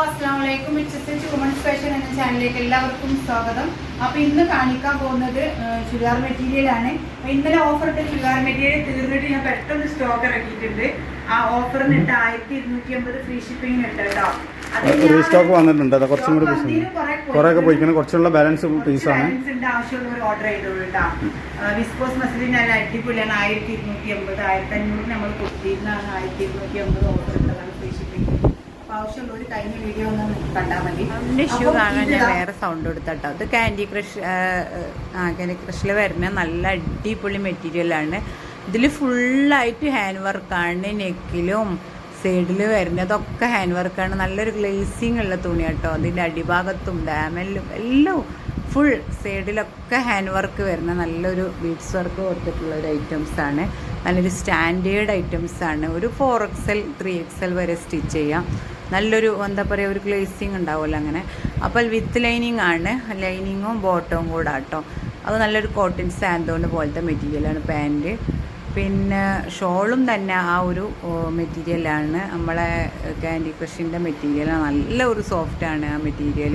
അസ്സാമലൈക്കും it's ചുമൺ special എന്ന ചാനലിലേക്ക് എല്ലാവർക്കും സ്വാഗതം. അപ്പൊ ഇന്ന് കാണിക്കാൻ പോകുന്നത് ചുരിദാർ മെറ്റീരിയൽ ആണ്. ഇന്നലെ ഓഫർ ഇട്ട ചുരിദാർ മെറ്റീരിയൽ തീർന്നിട്ട് ഞാൻ പെട്ടെന്ന് സ്റ്റോക്ക് ഇറക്കിയിട്ടുണ്ട്. ആ ഓഫറിന് ഇട്ട് ആയിരത്തി ഇരുന്നൂറ്റി അമ്പത് ഫ്രീ ഷിപ്പിംഗ് ഉണ്ട് കേട്ടോ റീസ്റ്റോക്ക് വന്നിട്ടുണ്ട്. അത് കുറച്ചും കൂടി കുറേയൊക്കെ പോയിക്കണം. കുറച്ചുള്ള ബാലൻസ് പീസാണ് balance ഉണ്ട് ആവശ്യമുള്ളവർ ഓർഡർ ചെയ്തോളൂ കേട്ടോ. വിസ്കോസ് മസിലിൻ നല്ല അടിപൊളിയാണ് ആയിരത്തി ഇരുന്നൂറ്റി അമ്പത് ആയിരത്തി അഞ്ഞൂറ് നമ്മൾ കൊടുത്തിരുന്നതാണ് ആയിരത്തി ഇരുന്നൂറ്റി അമ്പത് ഓഫർ ഉള്ളതാണ് ഫ്രീ ഷിപ്പിംഗ് കഴിഞ്ഞ വീഡിയോ ഒന്ന് കണ്ടാൽ മതി. അവന്റെ ഷൂ അപ്പം കാണാൻ ഞാൻ വേറെ സൗണ്ട് കൊടുത്തട്ടോ. ഇത് കാൻഡി ക്രഷ് ആ കാൻഡി ക്രഷിൽ വരുന്ന നല്ല അടിപൊളി മെറ്റീരിയലാണ് ഇതിൽ ഫുള്ളായിട്ട് ഹാൻഡ് വർക്കാണ് നെക്കിലും സൈഡിൽ വരുന്നതൊക്കെ ഹാൻഡ് വർക്കാണ് നല്ലൊരു ഗ്ലേസിങ് ഉള്ള തുണി കേട്ടോ അതിന്റെ അടിഭാഗത്തും ഡാമലിലും എല്ലാം ഫുൾ സൈഡിലൊക്കെ ഹാൻഡ് വർക്ക് വരുന്ന നല്ലൊരു ബീഡ്സ് വർക്ക് കൊടുത്തിട്ടുള്ള ഒരു ഐറ്റംസ് ആണ്. നല്ലൊരു സ്റ്റാൻഡേർഡ് ഐറ്റംസ് ആണ്. ഒരു ഫോർ എക്സൽ ത്രീ എക്സൽ വരെ സ്റ്റിച്ച് ചെയ്യാം. നല്ലൊരു എന്താ പറയുക ഒരു ഗ്ലേസിങ് ഉണ്ടാവുമല്ലോ അങ്ങനെ. അപ്പോൾ വിത്ത് ലൈനിങ് ആണ്. ലൈനിങ്ങും ബോട്ടവും കൂടെ ആട്ടോ. അത് നല്ലൊരു കോട്ടൺ സാൻഡോണ്ട് പോലത്തെ മെറ്റീരിയലാണ് പാന്റ് പിന്നെ ഷോളും തന്നെ ആ ഒരു മെറ്റീരിയലാണ് നമ്മളെ കാൻഡി ക്രഷിന്റെ മെറ്റീരിയലാണ് നല്ല ഒരു സോഫ്റ്റാണ് ആ മെറ്റീരിയൽ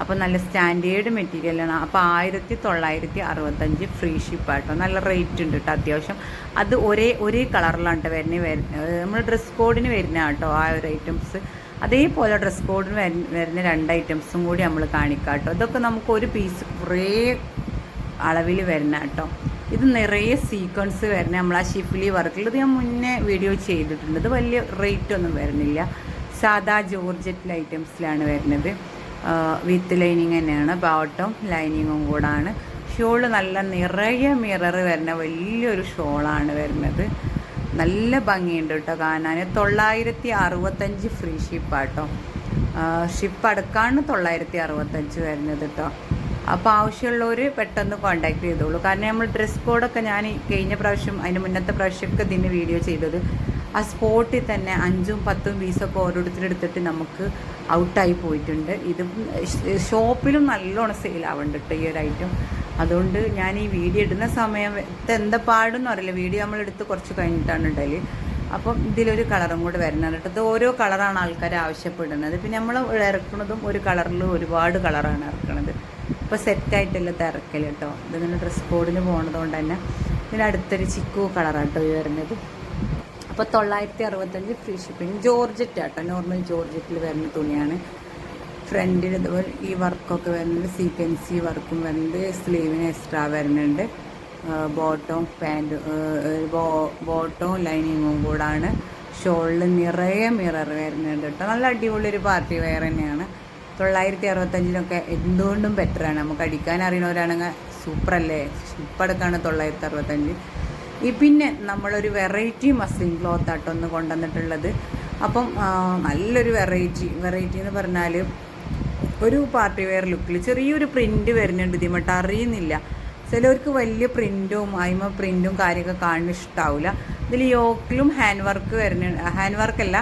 അപ്പോൾ നല്ല സ്റ്റാൻഡേർഡ് മെറ്റീരിയലാണ് അപ്പോൾ ആയിരത്തി തൊള്ളായിരത്തി അറുപത്തഞ്ച് ഫ്രീ ഷിപ്പായിട്ടോ നല്ല റേറ്റ് ഉണ്ട് കേട്ടോ അത്യാവശ്യം. അത് ഒരേ ഒരേ കളറിലാണ് കേട്ടോ വരുന്നത് നമ്മൾ ഡ്രസ് കോഡിന് വരുന്ന കേട്ടോ ആ ഒരു ഐറ്റംസ് അതേപോലെ ഡ്രസ് കോഡിന് വരുന്ന രണ്ട് ഐറ്റംസും കൂടി നമ്മൾ കാണിക്കാം കേട്ടോ ഇതൊക്കെ നമുക്ക് ഒരു പീസ് കുറേ അളവിൽ വരുന്ന കേട്ടോ ഇത് നിറയെ സീക്വൻസ് വരുന്ന നമ്മൾ ആ ഷിഫ്ലി വർക്കിൽ ഇത് ഞാൻ മുന്നേ വീഡിയോ ചെയ്തിട്ടുണ്ട്. ഇത് വലിയ റേറ്റ് ഒന്നും വരുന്നില്ല. സാദാ ജോർജറ്റിലെ ഐറ്റംസിലാണ് വരുന്നത്. വിത്ത് ലൈനിങ് തന്നെയാണ്. ബോട്ടം ലൈനിങ്ങും കൂടാണ്. ഷോൾ നല്ല നിറയെ മിറർ വരുന്ന വലിയൊരു ഷോളാണ് വരുന്നത്. നല്ല ഭംഗിയുണ്ട് കേട്ടോ കാണാൻ. തൊള്ളായിരത്തി അറുപത്തഞ്ച് ഫ്രീ ഷിപ്പാട്ടോ ഷിപ്പ് അടുക്കാണ് തൊള്ളായിരത്തി അറുപത്തഞ്ച് വരുന്നത് കേട്ടോ. അപ്പോൾ ആവശ്യമുള്ളവർ പെട്ടെന്ന് കോൺടാക്ട് ചെയ്തോളൂ. കാരണം നമ്മൾ ഡ്രസ് കോഡൊക്കെ ഞാൻ കഴിഞ്ഞ പ്രാവശ്യം അതിന് മുന്നത്തെ പ്രാവശ്യമൊക്കെ ഇതിന് വീഡിയോ ചെയ്തത്. ആ സ്പോട്ടിൽ തന്നെ അഞ്ചും പത്തും പീസൊക്കെ ഓരോരുത്തരെടുത്തിട്ട് നമുക്ക് ഔട്ടായി പോയിട്ടുണ്ട്. ഇത് ഷോപ്പിലും നല്ലോണം സെയിലാവുന്നുണ്ട് കേട്ടോ ഈ ഒരു ഐറ്റം അതുകൊണ്ട് ഞാൻ ഈ വീഡിയോ ഇടുന്ന സമയത്ത് എന്താ പാടെന്ന് അറിയില്ല. വീഡിയോ നമ്മൾ എടുത്ത് കുറച്ച് കഴിഞ്ഞിട്ടാണ് ഇടൽ. അപ്പം ഇതിലൊരു കളറും കൂടെ വരുന്നത് ഇത് ഓരോ കളറാണ് ആൾക്കാർ ആവശ്യപ്പെടുന്നത്. പിന്നെ നമ്മൾ ഇറക്കുന്നതും ഒരു കളറിൽ ഒരുപാട് കളറാണ് ഇറക്കുന്നത് ഇപ്പോൾ സെറ്റായിട്ടല്ല തിരക്കൽ കേട്ടോ. ഇതിങ്ങനെ ഡ്രസ് കോഡിന് പോണത് കൊണ്ട് തന്നെ ഇതിന് അടുത്തൊരു ചിക്കു കളറാണ് കേട്ടോ ഈ വരുന്നത്. അപ്പോൾ തൊള്ളായിരത്തി അറുപത്തഞ്ച് ഫ്രീ ഷിപ്പിംഗ് ജോർജറ്റ് കേട്ടോ നോർമൽ ജോർജറ്റിൽ വരുന്ന തുണിയാണ്. ഫ്രണ്ടിൽ ഇതുപോലെ ഈ വർക്കൊക്കെ വരുന്നുണ്ട് സീക്വൻസി വർക്കും വരുന്നുണ്ട് സ്ലീവിന് എക്സ്ട്രാ വരുന്നുണ്ട്. ബോട്ടവും പാന്റും ബോട്ടവും ലൈനിങ്ങും കൂടാണ്. ഷോളിൽ നിറയെ മിറർ വരുന്നുണ്ട് കേട്ടോ. നല്ല അടിപൊളി ഒരു പാർട്ടി വെയർ തന്നെയാണ്. തൊള്ളായിരത്തി അറുപത്തഞ്ചിനൊക്കെ എന്തുകൊണ്ടും ബെറ്ററാണ് നമുക്ക് അടിക്കാൻ അറിയണവരാണെങ്കിൽ സൂപ്പറല്ലേ ഇപ്പടക്കാണ് തൊള്ളായിരത്തി അറുപത്തഞ്ച് ഈ പിന്നെ നമ്മളൊരു വെറൈറ്റി മസ്ലിൻ ക്ലോത്ത് ആട്ടോ ഒന്ന് കൊണ്ടുവന്നിട്ടുള്ളത്. അപ്പം നല്ലൊരു വെറൈറ്റി വെറൈറ്റി എന്ന് പറഞ്ഞാൽ ഒരു പാർട്ടി വെയർ ലുക്കിൽ ചെറിയൊരു പ്രിന്റ് വരുന്നുണ്ട് ഇതിമട്ട് അറിയുന്നില്ല. ചിലവർക്ക് വലിയ പ്രിന്റും അയിമ പ്രിന്റും കാര്യമൊക്കെ കാണുന്ന ഇഷ്ടാവില്ല ഇതിൽ യോക്കിലും ഹാൻഡ് വർക്ക് വരുന്നുണ്ട് ഹാൻഡ് വർക്കല്ല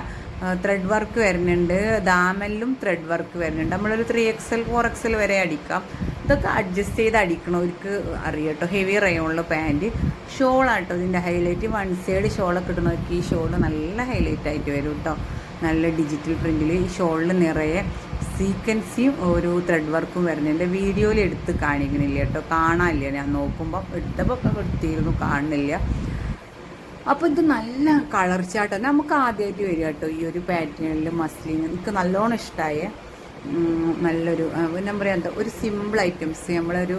ത്രെഡ് വർക്ക് വരുന്നുണ്ട്. ദാമലിലും ത്രെഡ് വർക്ക് വരുന്നുണ്ട്. നമ്മളൊരു ത്രീ എക്സൽ ഫോർ എക്സൽ വരെ അടിക്കാം. ഇതൊക്കെ അഡ്ജസ്റ്റ് ചെയ്ത് അടിക്കണവർക്ക് അറിയാം കേട്ടോ ഹെവി റയോണുള്ള പാന്റ് ഷോളാട്ടോ ഇതിന്റെ ഹൈലൈറ്റ് വൺ സൈഡ് ഷോളൊക്കെ ഇടുന്നവർക്ക് ഈ ഷോൾ നല്ല ഹൈലൈറ്റ് ആയിട്ട് വരും കേട്ടോ നല്ല ഡിജിറ്റൽ പ്രിന്റിൽ ഈ ഷോളിൽ നിറയെ സീക്വൻസിയും ഒരു ത്രെഡ് വർക്കും വരുന്നുണ്ട് വീഡിയോയിൽ എടുത്ത് കാണിക്കണില്ല കേട്ടോ. കാണാനില്ല. ഞാൻ നോക്കുമ്പോൾ എടുത്തപ്പോൾ എടുത്തിരുന്നു കാണുന്നില്ല. അപ്പോൾ ഇത് നല്ല കളർ ചാട്ടം നമുക്ക് ആദ്യമായിട്ട് വരിക കേട്ടോ. ഈ ഒരു പാറ്റേണിൽ മസ്ലിൻ എനിക്ക് നല്ലോണം ഇഷ്ടമായ നല്ലൊരു എന്താ പറയുക എന്താ ഒരു സിമ്പിൾ ഐറ്റംസ് നമ്മളൊരു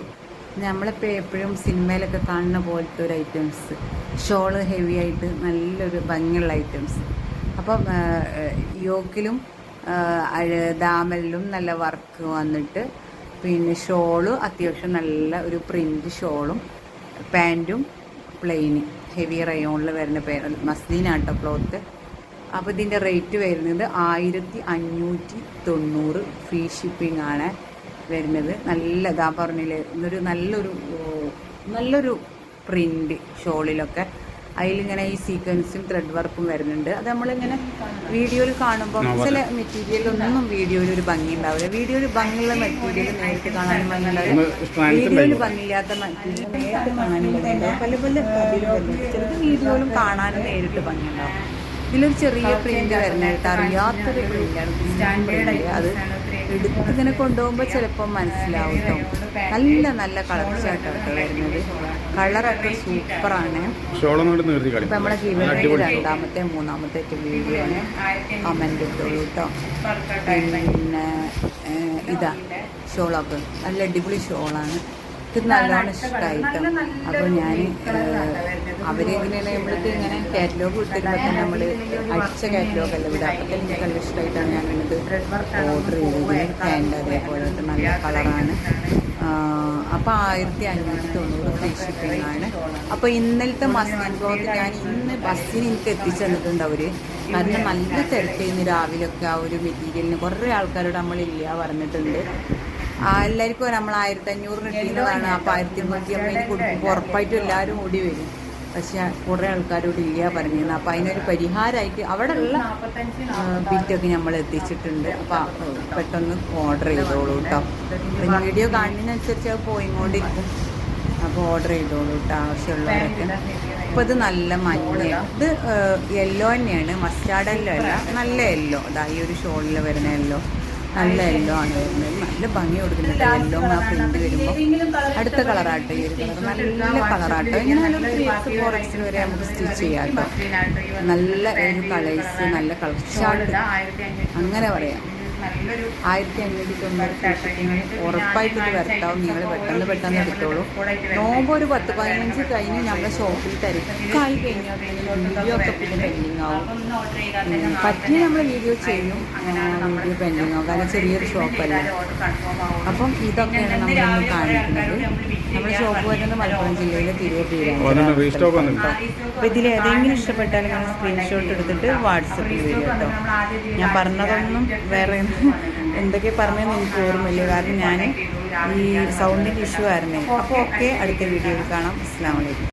നമ്മളിപ്പോൾ എപ്പോഴും സിനിമയിലൊക്കെ കാണുന്ന പോലത്തെ ഒരു ഐറ്റംസ് ഷോൾ ഹെവി ആയിട്ട് നല്ലൊരു ഭംഗിയുള്ള ഐറ്റംസ് അപ്പം യോക്കിലും ദാമലിലും നല്ല വർക്ക് വന്നിട്ട് പിന്നെ ഷോൾ അത്യാവശ്യം നല്ല ഒരു പ്രിന്റ് ഷോളും പാന്റും പ്ലെയിന് ഹെവി റയോണിൽ വരുന്ന പേ മസ്ലിനാട്ടോ ക്ലോത്ത് അപ്പോൾ ഇതിന്റെ റേറ്റ് വരുന്നത് ആയിരത്തി അഞ്ഞൂറ്റി തൊണ്ണൂറ് ഫ്രീ ഷിപ്പിംഗ് ആണ് വരുന്നത്. നല്ല ഇതാ പറഞ്ഞില്ലേ ഇതൊരു നല്ലൊരു നല്ലൊരു പ്രിന്റ് ഷോളിലൊക്കെ അതിലിങ്ങനെ ഈ സീക്വൻസും ത്രെഡ് വർക്കും വരുന്നുണ്ട്. അത് നമ്മളിങ്ങനെ വീഡിയോയിൽ കാണുമ്പോൾ ചില മെറ്റീരിയലൊന്നും വീഡിയോയിൽ ഒരു ഭംഗി ഉണ്ടാവില്ല. വീഡിയോയിൽ ഭംഗിയുള്ള മെറ്റീരിയൽ നേരിട്ട് കാണാനും ഭംഗി ഉണ്ടാവില്ല വീഡിയോയിൽ ഭംഗിയില്ലാത്ത മെറ്റീരിയൽ നേരിട്ട് കാണാനും ഭംഗിയുണ്ടാവും പല പല ചിലത് വീഡിയോയിലും കാണാനും നേരിട്ട് ഭംഗിയുണ്ടാവും. ഇതിലൊരു ചെറിയ പ്രിന്റ് വരുന്നതായിട്ട് അറിയാത്തൊരു പ്രിന്റാണ് അത് എടുത്തിങ്ങനെ കൊണ്ടുപോകുമ്പോൾ ചിലപ്പോൾ മനസ്സിലാവും കേട്ടോ. നല്ല നല്ല കളർ ചാട്ടോ വരുന്നത്. കളറൊക്കെ സൂപ്പറാണ്. ആണ് ഇപ്പം നമ്മുടെ ജീവിതത്തിൽ രണ്ടാമത്തെ മൂന്നാമത്തെ വീഡിയോ ആണ് കമന്റ് ഇട്ടോളൂ കേട്ടോ. പിന്നെ ഇതാ ഷോളൊക്കെ. നല്ല അടിപൊളി ഷോളാണ്. ഇത് നല്ലോണം ഇഷ്ടമായിട്ടും അപ്പോൾ ഞാൻ അവരെങ്ങനെയാണ് നമ്മൾക്ക് ഇങ്ങനെ കാറ്റലോഗ് തന്നെ നമ്മൾ അടിച്ച കാറ്റലോഗ് അല്ല ഇവിടെ അപ്പോൾ തന്നെ എനിക്ക് നല്ല ഇഷ്ടമായിട്ടാണ് ഞാൻ ഇത് ഓർഡർ ചെയ്തത്. പാന്റ് അതേപോലെ നല്ല കളറാണ്. അപ്പോൾ ആയിരത്തി അഞ്ഞൂറ്റി തൊണ്ണൂറ് ഫ്രീ ഷിപ്പിംഗ് ആണ് അപ്പോൾ ഇന്നലത്തെ മസ്ലിൻ ക്ലോത്ത് ഞാൻ ഇന്ന് ബസ്സിന് എനിക്ക് എത്തിച്ചു തന്നിട്ടുണ്ട് അവർ കാരണം നല്ല തിരക്കായിരുന്നു രാവിലെയൊക്കെ ആ ഒരു മെറ്റീരിയലിന്. കുറേ ആൾക്കാരോട് നമ്മളില്ല പറഞ്ഞിട്ടുണ്ട്. എല്ലാവർക്കും നമ്മൾ ആയിരത്തി അഞ്ഞൂറിന് കിട്ടുന്നതാണ് അപ്പോൾ ആയിരത്തി അഞ്ഞൂറ്റി അമ്പതിന് കൊടുക്കുമ്പോൾ ഉറപ്പായിട്ടും എല്ലാവരും ഓടി വരും. പക്ഷെ കുറേ ആൾക്കാരോട് ഇല്ല പറഞ്ഞിരുന്നു. അപ്പം അതിനൊരു പരിഹാരമായിട്ട് അവിടെ ഉള്ള ബിറ്റൊക്കെ നമ്മൾ എത്തിച്ചിട്ടുണ്ട് അപ്പം പെട്ടെന്ന് ഓർഡർ ചെയ്തോളൂ കേട്ടോ പിന്നെ വീഡിയോ കാണുന്നതിനനുസരിച്ച് അത് പോയിക്കൊണ്ടിരിക്കും അപ്പോൾ ഓർഡർ ചെയ്തോളൂ കേട്ടോ ആവശ്യമുള്ളവരൊക്കെ. അപ്പോൾ ഇത് നല്ല മഞ്ഞ ഇത് യെല്ലോ തന്നെയാണ്. മസ്റ്റാർഡ് യെല്ലോ അല്ല. നല്ല യെല്ലോ അതാ ഈ ഒരു ഷോളിൽ വരുന്ന യെല്ലോ നല്ല യെല്ലോ ആണ് വരുന്നത്. നല്ല ഭംഗി കൊടുക്കുന്നുണ്ട് യെല്ലോ ആ പ്രിന്റ് വരുമ്പോൾ അടുത്ത കളറാട്ടോ ഈ ഒരു കളർ നല്ല കളറാട്ടോ. ഇങ്ങനെ ഫോർ എക്സിന് വരെ നമുക്ക് സ്റ്റിച്ച് ചെയ്യാം കേട്ടോ നല്ല ഒരു കളേഴ്സ് നല്ല കളർ ചാട്ട് അങ്ങനെ പറയാം. ആയിരത്തി അഞ്ഞൂറ്റി തൊണ്ണൂറ്റി ഉറപ്പായിട്ട് ഇത് വരട്ടാവും നിങ്ങൾ പെട്ടെന്ന് പെട്ടെന്ന് എടുത്തോളൂ നോമ്പ് ഒരു പത്ത് പതിനഞ്ച് കഴിഞ്ഞ് ഞങ്ങളുടെ ഷോപ്പിൽ തിരക്കായി കഴിഞ്ഞാൽ വീഡിയോ ഒക്കെ പിന്നെ പെൻഡിങ് ആവും. പറ്റി പറ്റിയ നമ്മൾ വീഡിയോ ചെയ്യും. വീഡിയോ പെൻഡിങ് ആവും. കാരണം ചെറിയൊരു ഷോപ്പല്ല അപ്പം ഇതൊക്കെയാണ് നമ്മൾ കാണിക്കുന്നത്. നമ്മുടെ ഷോപ്പ് വരുന്നത് മലപ്പുറം ജില്ലയിലെ തിരുവപ്പൂരാണ് അപ്പോൾ ഇതിൽ ഏതെങ്കിലും ഇഷ്ടപ്പെട്ടാൽ നിങ്ങൾ സ്ക്രീൻഷോട്ട് എടുത്തിട്ട് വാട്സപ്പിൽ വരും കേട്ടോ. ഞാൻ പറഞ്ഞതൊന്നും വേറെ എന്തൊക്കെ പറഞ്ഞതെന്ന് എനിക്ക് ഓർമ്മയില്ല. കാരണം ഞാൻ ഈ സൗണ്ടിന്റെ ഇഷ്യൂ ആയിരുന്നേ. അപ്പോൾ ഓക്കെ അടുത്ത വീഡിയോയിൽ കാണാം. അസ്സാം വലൈക്കും